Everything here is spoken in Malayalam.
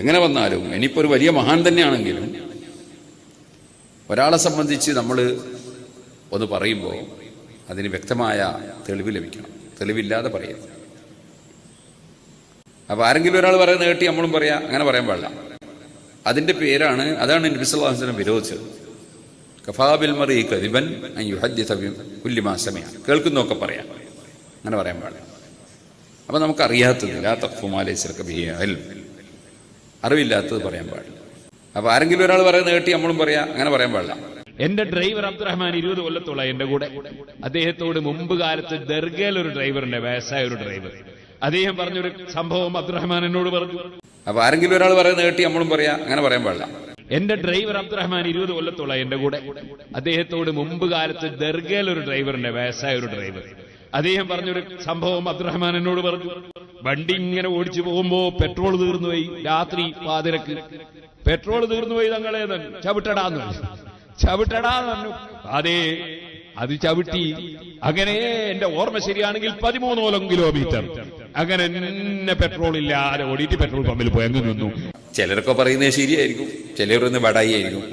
എങ്ങനെ വന്നാലും ഇനിയിപ്പോൾ ഒരു വലിയ മഹാൻ തന്നെയാണെങ്കിലും ഒരാളെ സംബന്ധിച്ച് നമ്മൾ ഒന്ന് പറയുമ്പോൾ അതിന് വ്യക്തമായ തെളിവ് ലഭിക്കണം. തെളിവില്ലാതെ പറയരുത്. അപ്പോൾ ആരെങ്കിലും ഒരാൾ പറയുന്നത് കേട്ടി നമ്മളും പറയാ അങ്ങനെ പറയാൻ പാടില്ല. അതിന്റെ പേരാണ് അതാണ് നബിസ്വല്ലാഹുസ്ലം വിരോധിച്ചത്. കഫാബിൽ മറി കദിബൻ കുല്ലിമാസമയ കേൾക്കുന്നൊക്കെ പറയാം. അങ്ങനെ പറയാൻ പാടില്ല. അപ്പൊ നമുക്കറിയാത്തത് ലാ തഖ്ഫുമാലൈസ്ലക ബിഹി ഇൽം. അറിവില്ലാത്തത് പറയാൻ പാടില്ല. അപ്പൊ ആരെങ്കിലും ഒരാൾ പറയുന്നത് കേട്ടി നമ്മളും പറയാ അങ്ങനെ പറയാൻ പാടില്ല. എന്റെ ഡ്രൈവർ അബ്ദുറഹ്മാൻ ഇരുപത് കൊല്ലത്തോളം എന്റെ കൂടെ. അദ്ദേഹത്തോട് മുമ്പ് കാലത്ത് ദർഗയിൽ ഒരു ഡ്രൈവറുണ്ട് വയസ്സായ ഒരു ഡ്രൈവർ അദ്ദേഹം പറഞ്ഞൊരു സംഭവം അബ്ദുറഹ്മാൻ എന്നോട് പറഞ്ഞു. അപ്പൊ ആരെങ്കിലും ഒരാൾ പറയുന്നത് കേട്ടി നമ്മളും പറയാ അങ്ങനെ പറയാൻ പാടില്ല. എന്റെ ഡ്രൈവർ അബ്ദുറഹ്മാൻ ഇരുപത് കൊല്ലത്തോളം എന്റെ കൂടെ. അദ്ദേഹത്തോട് മുമ്പ് കാലത്ത് ദർഗയിൽ ഒരു ഡ്രൈവറുണ്ട് വയസ്സായ ഒരു ഡ്രൈവർ അദ്ദേഹം പറഞ്ഞൊരു സംഭവം അബ്ദുറഹ്മാൻ എന്നോട് പറഞ്ഞു. വണ്ടി ഇങ്ങനെ ഓടിച്ചു പോകുമ്പോ പെട്രോൾ തീർന്നുപോയി രാത്രി പാതിരക്ക്. പെട്രോൾ തീർന്നുപോയി തങ്ങളെ ചവിട്ടടാന്ന് ചവിട്ടടാന്ന് പറഞ്ഞു. അതെ അത് ചവിട്ടി. അങ്ങനെ എന്റെ ഓർമ്മ ശരിയാണെങ്കിൽ പതിമൂന്നോളം കിലോമീറ്റർ. അങ്ങനെ എന്നെ പെട്രോൾ ഇല്ലാതെ ഓടിയിട്ട് പെട്രോൾ പമ്പിൽ പോയി അങ്ങ് നിന്നു. ചിലരൊക്കെ പറയുന്നത് ശരിയായിരിക്കും. ചിലർ പറയുന്നത് ബടായി ആയിരിക്കും.